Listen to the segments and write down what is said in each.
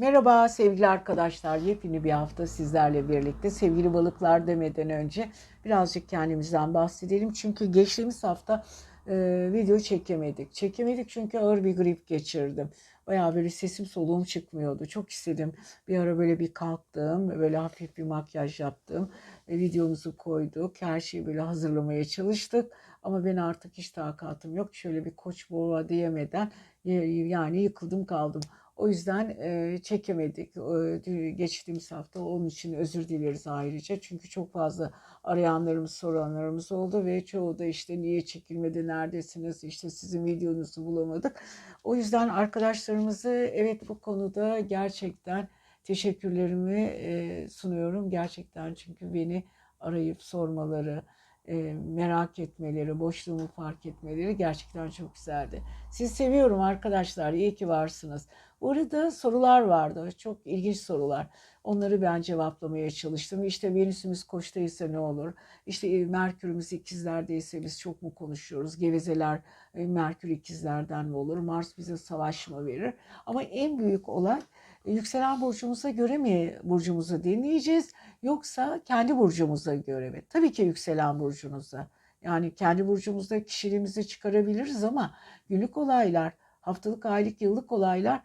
Merhaba sevgili arkadaşlar. Yepyeni bir hafta sizlerle birlikte. Sevgili balıklar demeden önce birazcık kendimizden bahsedelim. Çünkü geçtiğimiz hafta e, video çekemedik. Çekemedik çünkü ağır bir grip geçirdim. Bayağı böyle sesim soluğum çıkmıyordu. Çok istedim. Bir ara böyle bir kalktım. Böyle hafif bir makyaj yaptım. E, videomuzu koyduk. Her şeyi böyle hazırlamaya çalıştık. Ama ben artık hiç takatım yok. Şöyle bir koç boğa diyemeden yani yıkıldım kaldım. O yüzden çekemedik. Geçtiğimiz hafta onun için özür dileriz ayrıca. Çünkü çok fazla arayanlarımız, soranlarımız oldu ve çoğu da işte niye çekilmedi, neredesiniz, işte sizin videonuzu bulamadık. O yüzden arkadaşlarımızı evet bu konuda gerçekten teşekkürlerimi sunuyorum. Gerçekten çünkü beni arayıp sormaları, e, merak etmeleri, boşluğumu fark etmeleri gerçekten çok güzeldi. Sizi seviyorum arkadaşlar. İyi ki varsınız. Burada sorular vardı. Çok ilginç sorular. Onları ben cevaplamaya çalıştım. İşte Venüs'ümüz koçtaysa ne olur? İşte e, Merkür'ümüz ikizlerdeyse biz çok mu konuşuyoruz? Gevezeler e, Merkür ikizlerden mi olur? Mars bize savaş mı verir? Ama en büyük olay yükselen burcumuza göre mi burcumuzu dinleyeceğiz? Yoksa kendi burcumuza göre mi? Tabii ki yükselen burcunuza. Yani kendi burcumuzda kişiliğimizi çıkarabiliriz ama günlük olaylar, haftalık, aylık, yıllık olaylar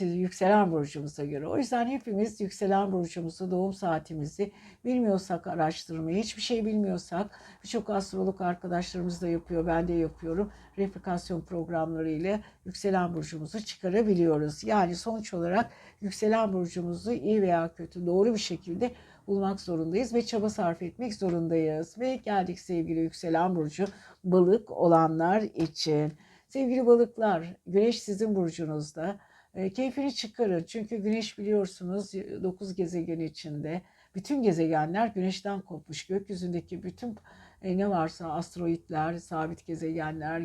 yükselen burcumuza göre. O yüzden hepimiz yükselen burcumuzu, doğum saatimizi bilmiyorsak araştırmayı, hiçbir şey bilmiyorsak birçok astrolog arkadaşlarımız da yapıyor, ben de yapıyorum. Replikasyon programları ile yükselen burcumuzu çıkarabiliyoruz. Yani sonuç olarak yükselen burcumuzu iyi veya kötü doğru bir şekilde bulmak zorundayız ve çaba sarf etmek zorundayız. Ve geldik sevgili yükselen burcu balık olanlar için. Sevgili balıklar, güneş sizin burcunuzda. E, keyfini çıkarın. Çünkü güneş biliyorsunuz 9 gezegen içinde bütün gezegenler güneşten kopmuş. Gökyüzündeki bütün e, ne varsa asteroitler, sabit gezegenler,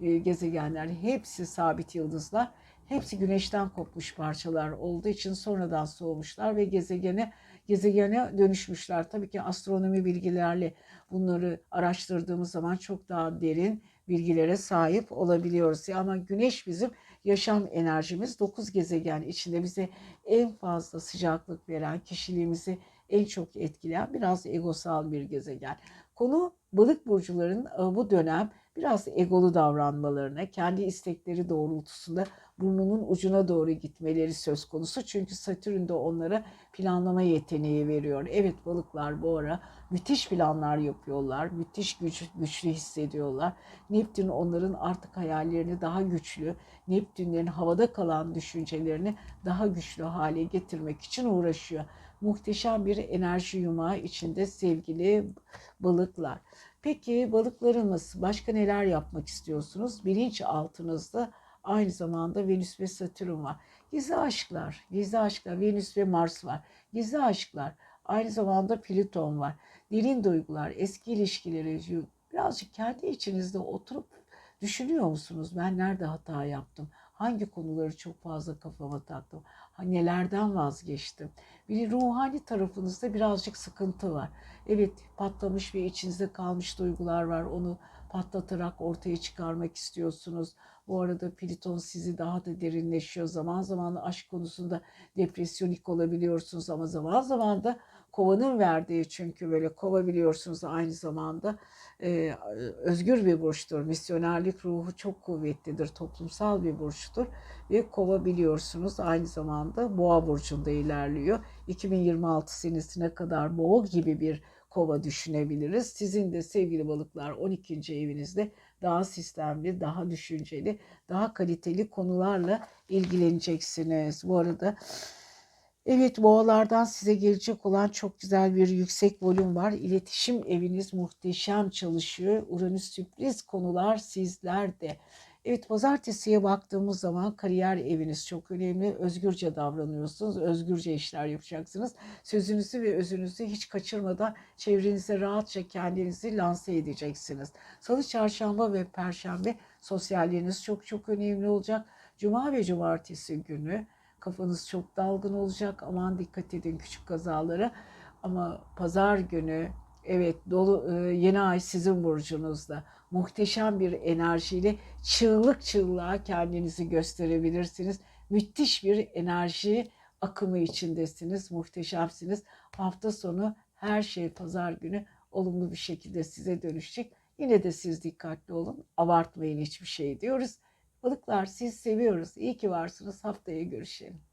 e, gezegenler hepsi sabit yıldızlar. Hepsi güneşten kopmuş parçalar olduğu için sonradan soğumuşlar ve gezegene gezegene dönüşmüşler. Tabii ki astronomi bilgilerle bunları araştırdığımız zaman çok daha derin bilgilere sahip olabiliyoruz. Ama güneş bizim yaşam enerjimiz 9 gezegen içinde bize en fazla sıcaklık veren, kişiliğimizi en çok etkileyen biraz egosal bir gezegen. Konu balık burcuların e, bu dönem biraz egolu davranmalarına, kendi istekleri doğrultusunda burnunun ucuna doğru gitmeleri söz konusu. Çünkü Satürn de onlara planlama yeteneği veriyor. Evet balıklar bu ara müthiş planlar yapıyorlar. Müthiş güç, güçlü hissediyorlar. Neptün onların artık hayallerini daha güçlü, Neptünlerin havada kalan düşüncelerini daha güçlü hale getirmek için uğraşıyor. Muhteşem bir enerji yumağı içinde sevgili balıklar. Peki balıklarımız başka neler yapmak istiyorsunuz? Bilinç altınızda aynı zamanda Venüs ve Satürn var. Gizli aşklar, gizli aşklar, Venüs ve Mars var. Gizli aşklar, aynı zamanda Plüton var. Derin duygular, eski ilişkileri, birazcık kendi içinizde oturup düşünüyor musunuz? Ben nerede hata yaptım? Hangi konuları çok fazla kafama taktım? Nelerden vazgeçtim? Bir ruhani tarafınızda birazcık sıkıntı var. Evet patlamış ve içinizde kalmış duygular var. Onu patlatarak ortaya çıkarmak istiyorsunuz. Bu arada Pliton sizi daha da derinleşiyor. Zaman zaman aşk konusunda depresyonik olabiliyorsunuz ama zaman zaman da kovanın verdiği çünkü böyle kova biliyorsunuz aynı zamanda e, özgür bir burçtur. Misyonerlik ruhu çok kuvvetlidir. Toplumsal bir burçtur. Ve kova biliyorsunuz aynı zamanda boğa burcunda ilerliyor. 2026 senesine kadar boğa gibi bir kova düşünebiliriz. Sizin de sevgili balıklar 12. evinizde daha sistemli, daha düşünceli, daha kaliteli konularla ilgileneceksiniz. Bu arada Evet boğalardan size gelecek olan çok güzel bir yüksek volüm var. İletişim eviniz muhteşem çalışıyor. Uranüs sürpriz konular sizlerde. Evet pazartesiye baktığımız zaman kariyer eviniz çok önemli. Özgürce davranıyorsunuz. Özgürce işler yapacaksınız. Sözünüzü ve özünüzü hiç kaçırmadan çevrenize rahatça kendinizi lanse edeceksiniz. Salı, çarşamba ve perşembe sosyalliğiniz çok çok önemli olacak. Cuma ve cumartesi günü kafanız çok dalgın olacak. Aman dikkat edin küçük kazalara. Ama pazar günü Evet, dolu e, yeni ay sizin burcunuzda. Muhteşem bir enerjiyle çığlık çığlığa kendinizi gösterebilirsiniz. Müthiş bir enerji akımı içindesiniz. Muhteşemsiniz. Hafta sonu her şey pazar günü olumlu bir şekilde size dönüşecek. Yine de siz dikkatli olun. Abartmayın hiçbir şey diyoruz. Balıklar siz seviyoruz. İyi ki varsınız. Haftaya görüşelim.